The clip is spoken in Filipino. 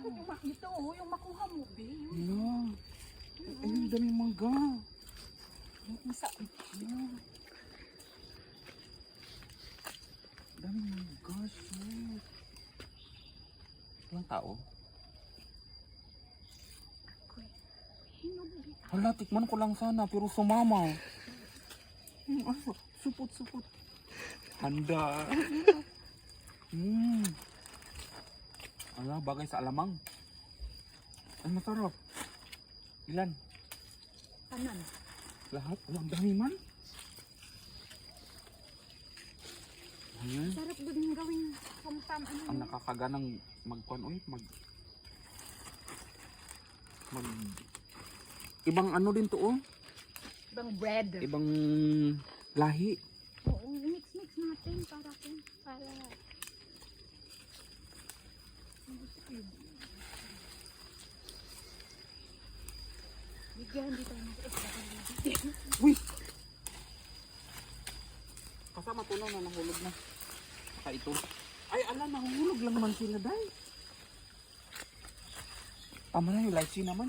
Dapat yung, ma- ito, oh, yung makuha mo, be. Yun. Yeah. Ay, ang daming mangga. Yung isa. Yeah. Daming mangga, shit. Walang tao? Hala, tikman ko lang sana, pero sumama. Hmm, ano? Supot, supot. Handa. Hmm. Ala, bagay sa alamang. Ay, masarap. Ilan? Kanan. Lahat? Walang dami man. Ayan. Sarap din gawing kumtam. Ano Ang nakakaganang magkuhan uy, mag mag ibang ano din to oh, Ibang bread. ibang lahi. Bigyan dito ng Uy! Kasama to na nahulog na. Saka ito. Ay, ala, nahulog lang naman sila, day. Tama na yung lychee naman.